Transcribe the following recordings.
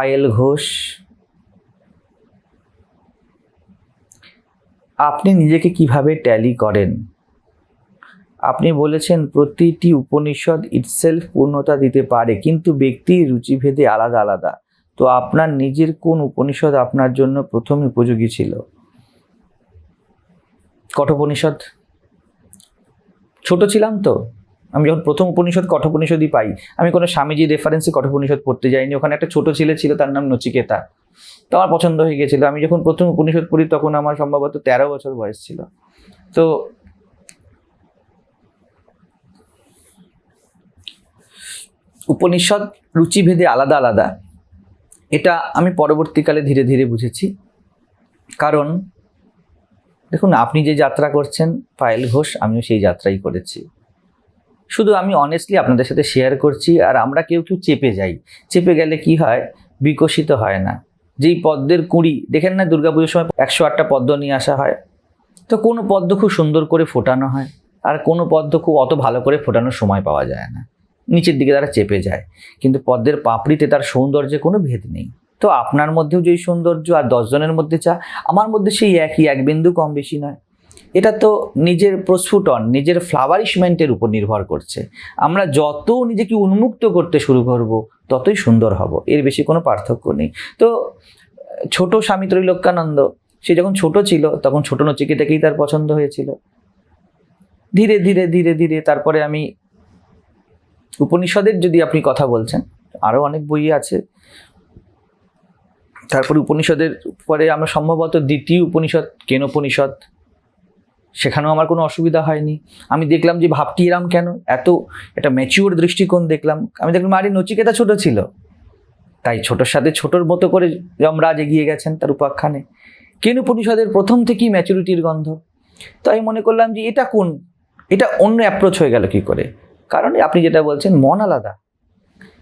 পায়েল ঘোষ। আপনি নিজেকে কীভাবে ট্যালি করেন? আপনি বলেছেন প্রতিটি উপনিষদ ইটসেলফ পূর্ণতা দিতে পারে, কিন্তু ব্যক্তির রুচিভেদে আলাদা আলাদা। তো আপনার নিজের কোন উপনিষদ আপনার জন্য প্রথম উপযোগী ছিল? কঠোপনিষদ? ছোট ছিলাম তো। আমি যখন প্রথম উপনিষদ কঠোপনিষদই পাই, আমি কোনো স্বামীজি রেফারেন্সে কঠোপনিষদ পড়তে যাইনি। ওখানে একটা ছোট ছেলে ছিল, তার নাম নচিকেতা। তো আমার পছন্দ হয়ে গেছিল। আমি যখন প্রথম উপনিষদ পড়ি, তখন আমার সম্ভবত তেরো বছর বয়স ছিল। তো উপনিষদ রুচিভেদে আলাদা আলাদা। এটা আমি পরবর্তীকালে ধীরে ধীরে বুঝেছি। কারণ, দেখুন, আপনি যে যাত্রা করছেন, পায়েল ঘোষ, আমিও সেই যাত্রাই করেছি। শুধু আমি অনেস্টলি আপনাদের সাথে শেয়ার করছি আর আমরা কেউ কেউ চেপে যাই। চেপে গেলে কি হয়? বিকশিত হয় না। যেই পদ্মের কুঁড়ি, দেখেন না দুর্গাপুজোর সময় একশো আটটা পদ্ম নিয়ে আসা হয়? তো কোনো পদ্ম খুব সুন্দর করে ফোটানো হয় আর কোনো পদ্ম খুব অত ভালো করে ফোটানোর সময় পাওয়া যায় না। নিচের দিকে তারা চেপে যায়। কিন্তু পদ্মের পাপড়িতে তার সৌন্দর্যে কোনো ভেদ নেই। তো আপনার মধ্যেও যেই সৌন্দর্য আর দশজনের মধ্যে চা, আমার মধ্যে সেই একই, এক বিন্দু কম বেশি নয়। এটা তো নিজের প্রস্ফুটন নিজের ফ্লাওয়ারিশমেন্টের উপর নির্ভর করছে। আমরা যত নিজেকে উন্মুক্ত করতে শুরু করব, ততই সুন্দর হব, এর বেশি কোনো পার্থক্য নেই। তো, ছোট স্বামী ত্রৈলোক্যানন্দ, সে যখন ছোট ছিল, তখন ছোট নচিকেতাকেই তার পছন্দ হয়েছিল। ধীরে ধীরে ধীরে ধীরে তারপরে আমি উপনিষদের যদি আপনি কথা বলছেন আরও অনেক বই আছে। তারপরে উপনিষদের পরে আমরা সম্ভবত দ্বিতীয় উপনিষদ, কেন উপনিষদ সেখানেও আমার কোনো অসুবিধা হয়নি। আমি দেখলাম যে ভাবটি এরাম কেন? এত, একটা ম্যাচিওর দৃষ্টিকোণ দেখলাম। আমি দেখলাম, আরে নচিকেতা ছোট ছিল। তাই ছোটোর সাথে ছোটোর মতো করে যমরাজ এগিয়ে গেছেন তার উপাখ্যানে। কেন উপনিষদের প্রথম থেকেই ম্যাচুরিটির গন্ধ। তো আমি মনে করলাম যে এটা কোন, এটা অন্য অ্যাপ্রোচ হয়ে গেল কি করে? কারণ আপনি যেটা বলছেন, মন আলাদা।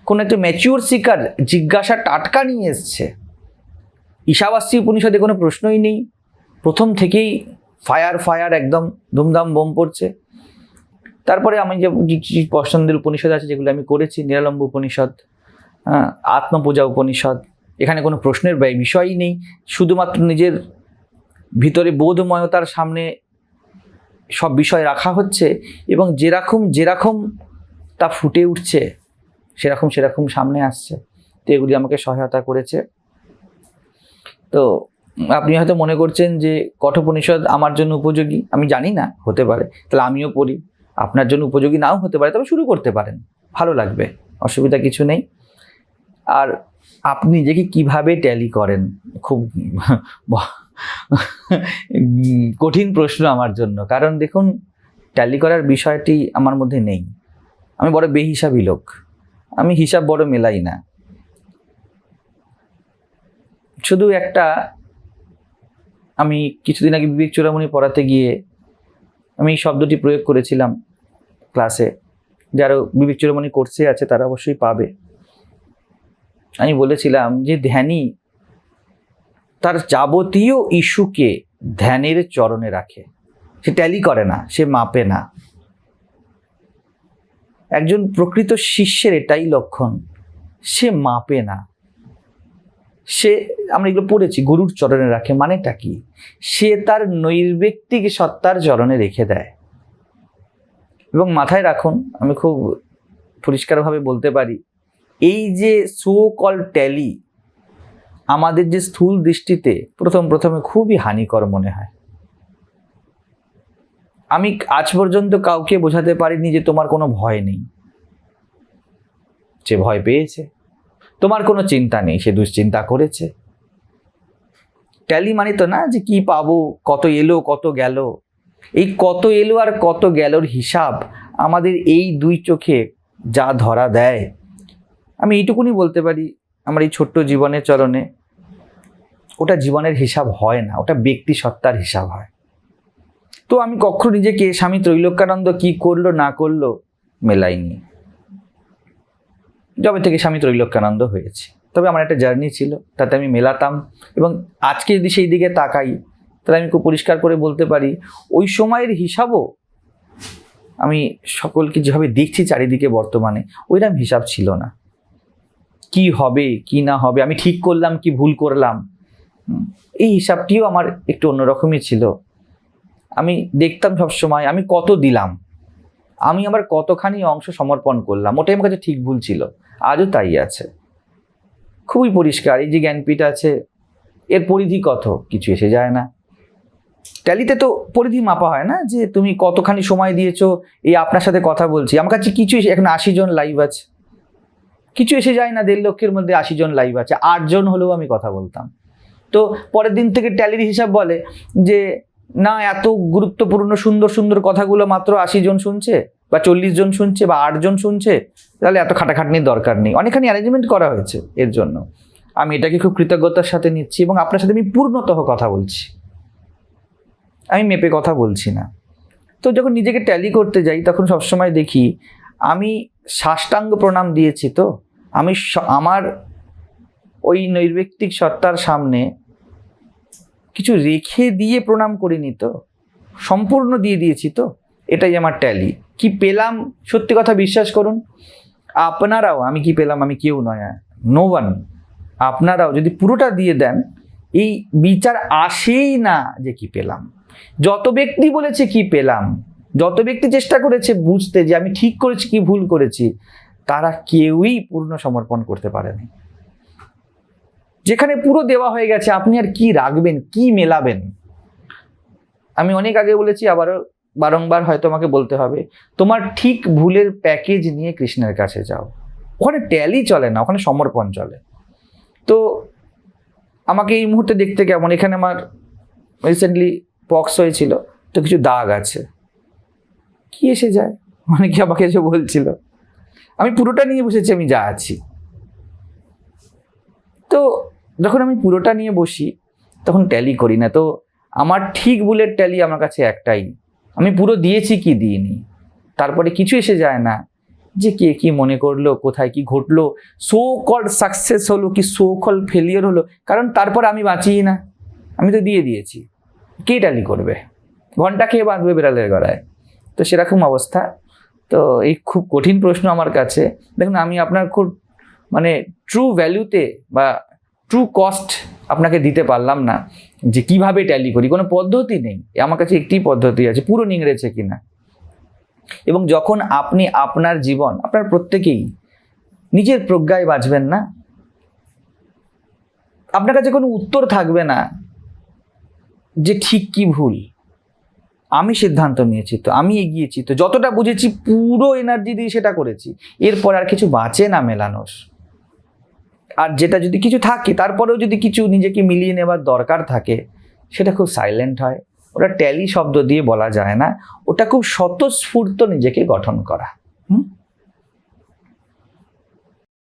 কোনো একটা ম্যাচিওর শিকার জিজ্ঞাসা টাটকা নিয়ে এসছে। ঈশাবাস্যী উপনিষদে কোনো প্রশ্নই নেই। প্রথম থেকেই ফায়ার ফায়ার, একদম ধুমধাম বোম পড়ছে। তারপরে আমি যে পছন্দের উপনিষদ আছে, যেগুলো আমি করেছি, নিরালম্ব উপনিষদ হ্যাঁ আত্মপূজা উপনিষদ, এখানে কোনো প্রশ্নের বিষয়ই নেই। শুধুমাত্র নিজের ভিতরে বোধময়তার সামনে সব বিষয় রাখা হচ্ছে এবং যেরকম যেরকম তা ফুটে উঠছে, সেরকম সেরকম সামনে আসছে। তো এগুলি আমাকে সহায়তা করেছে। তো আপনি হয়তো মনে করছেন যে কঠোপনিষদ আমার জন্য উপযোগী, আমি জানি না, হতে পারে। তাহলে আমিও পড়ি। আপনার জন্য উপযোগী নাও হতে পারে, তবে শুরু করতে পারেন। ভালো লাগবে, অসুবিধা কিছু নেই। আর আপনি নিজেকে কীভাবে ট্যালি করেন, খুব কঠিন প্রশ্ন আমার জন্য। কারণ দেখুন ট্যালি করার বিষয়টি আমার মধ্যে নেই। আমি বড় বেহিসাবি লোক। আমি হিসাব বড় মেলাই না। শুধু একটা আমি কিছুদিন আগে বিবেক চূড়ামণি পড়াতে গিয়ে আমি এই শব্দটি প্রয়োগ করেছিলাম ক্লাসে। যারা বিবেক চূড়ামণি কোর্সে আছে, তারা অবশ্যই পাবে। আমি বলেছিলাম যে ধ্যানই তার যাবতীয় ইস্যুকে ধ্যানের চরণে রাখে। সে ট্যালি করে না, সে মাপে না। একজন প্রকৃত শিষ্যের এটাই লক্ষণ, সে মাপে না। সে, আমরা এগুলো পড়েছি, গুরুর চরণে রাখে মানেটা কি? সে তার নৈর্ব্যক্তিক সত্তার চরণে রেখে দেয়। এবং মাথায় রাখুন, আমি খুব পরিষ্কারভাবে বলতে পারি, এই যে সো কল ট্যালি আমাদের যে স্থূল দৃষ্টিতে প্রথম প্রথমে খুবই হানিকর মনে হয়। আমি আজ পর্যন্ত কাউকে বোঝাতে পারিনি যে তোমার কোনো ভয় নেই। যে ভয় পেয়েছে। তোমার কোনো চিন্তা নেই, সে দুশ্চিন্তা করেছে। ট্যালি মানে তো না যে কি পাবো, কত এলো, কত গেল। এই কত এলো আর কত গেলোর হিসাব আমাদের এই দুই চোখে যা ধরা দেয়। আমি এইটুকুনি বলতে পারি আমার এই ছোট্ট জীবনের চরণে। ওটা জীবনের হিসাব হয় না, ওটা ব্যক্তি সত্তার হিসাব হয়। তো আমি কখনো নিজেকে স্বামী ত্রৈলোক্যানন্দ কি করল, না করল, মেলাইনি। যবে থেকে স্বামী ত্রৈলোক্যানন্দ হয়েছে। তবে আমার একটা জার্নি ছিল, তাতে আমি মেলাতাম এবং আজকে যদি সেই দিকে তাকাই, তাহলে আমি খুব পরিষ্কার করে বলতে পারি, ওই সময়ের হিসাবও আমি সকলকে যেভাবে দেখছি চারিদিকে বর্তমানে ওইরকম হিসাব ছিল না। কি হবে, কি না হবে, আমি ঠিক করলাম কি ভুল করলাম? এই হিসাবটিও আমার একটু অন্যরকমই ছিল। আমি দেখতাম সবসময়, আমি কত দিলাম? আমি আমার কতখানি অংশ সমর্পণ করলাম? ওটাই আমার কাছে ঠিক ভুল ছিল। আজও তাই আছে। খুবই পরিষ্কার, এই যে জ্ঞানপীঠ আছে, এর পরিধি কত? কিছু এসে যায় না। ট্যালিতে তো পরিধি মাপা হয় না যে তুমি কতখানি সময় দিয়েছ, এই আপনার সাথে কথা বলছি। আমার কাছে কিছু এসে, এখন আশি জন লাইভ আছে। কিছু এসে যায় না, দেড় লক্ষের মধ্যে আশি জন লাইভ আছে। আটজন হলেও আমি কথা বলতাম। তো পরের দিন থেকে ট্যালির হিসাব বলে যে, না, এত গুরুত্বপূর্ণ, সুন্দর সুন্দর কথাগুলো মাত্র আশি জন শুনছে। বা চল্লিশ জন শুনছে বা আটজন শুনছে, তাহলে এত খাটাখাটনির দরকার নেই। অনেকখানি অ্যারেঞ্জমেন্ট করা হয়েছে এর জন্য। আমি এটাকে খুব কৃতজ্ঞতার সাথে নিচ্ছি এবং আপনার সাথে আমি পূর্ণতঃ কথা বলছি। আমি মেপে কথা বলছি না। তো যখন নিজেকে ট্যালি করতে যাই, তখন সবসময় দেখি, আমি সাষ্টাঙ্গ প্রণাম দিয়েছি তো। আমি আমার ওই নৈর্ব্যক্তিক সত্তার সামনে কিছু রেখে দিয়ে প্রণাম করিনি তো। সম্পূর্ণ দিয়ে দিয়েছি তো। এটাই আমার ট্যালি কি পেলাম? সত্যি কথা বিশ্বাস করুন। আপনারাও, আমি কি পেলাম, আমি কেউ নয়। নো ওয়ান আপনারাও যদি পুরোটা দিয়ে দেন, এই বিচার আসেই না যে কি পেলাম। যত ব্যক্তি বলেছে কি পেলাম, যত ব্যক্তি চেষ্টা করেছে বুঝতে যে আমি ঠিক করেছি কি ভুল করেছি, তারা কেউই পূর্ণ সমর্পণ করতে পারেনি। যেখানে পুরো দেওয়া হয়ে গেছে, আপনি আর কি রাখবেন, কি মেলাবেন? আমি অনেক আগে বলেছি, আবারও বারংবার হয়তো আমাকে বলতে হবে, তোমার ঠিক ভুলের প্যাকেজ নিয়ে কৃষ্ণের কাছে যাও। ওখানে ট্যালি চলে না, ওখানে সমর্পণ চলে। তো আমাকে এই মুহূর্তে দেখতে কেমন? এখানে আমার রিসেন্টলি পক্স হয়েছিল, তো কিছু দাগ আছে। কি এসে যায়? মানে কি আমাকে এসে বলছিল? আমি পুরোটা নিয়ে বসেছি, আমি যা আছি। তো যখন আমি পুরোটা নিয়ে বসি, তখন ট্যালি করি না। তো আমার ঠিক বুলের ট্যালি আমার কাছে একটাই। আমি পুরো দিয়েছি কি দিইনি? তারপরে কিছু এসে যায় না। যে কে কি মনে করল, কোথায় কি ঘটলো সো কল সাকসেস হলো কি সো কল ফেলিয়ার হলো? কারণ তারপর আমি বাঁচিই না। আমি তো দিয়ে দিয়েছি। কে ট্যালি করবে? ঘণ্টা খেয়ে বাঁধবে বিড়ালের গড়ায় তো সেরকম অবস্থা। তো এই খুব কঠিন প্রশ্ন আমার কাছে। দেখুন, আমি আপনার খুব মানে ট্রু ভ্যালুতে বা ট্রু কস্ট আপনাকে দিতে পারলাম না। যে কীভাবে ট্যালি করি, কোনো পদ্ধতি নেই। আমার কাছে একটি পদ্ধতি আছে, পুরো নিংড়েছে কিনা। এবং যখন আপনি আপনার জীবন, আপনার প্রত্যেকেই নিজের প্রজ্ঞায় বাঁচবেন না, আপনার কাছে কোনো উত্তর থাকবে না যে ঠিক কি ভুল। আমি সিদ্ধান্ত নিয়েছি তো, আমি এগিয়েছি তো, যতটা বুঝেছি পুরো এনার্জি দিয়ে সেটা করেছি। এরপর আর কিছু বাঁচে না মেলানোস আর যেটা যদি কিছু থাকে, তারপরেও যদি কিছু নিজেকে মিলিয়ে নেবার দরকার থাকে, সেটা খুব সাইলেন্ট হয়। ওটা ট্যালি শব্দ দিয়ে বলা যায় না। ওটা খুব স্বতঃস্ফূর্ত নিজেকে গঠন করা। হুম?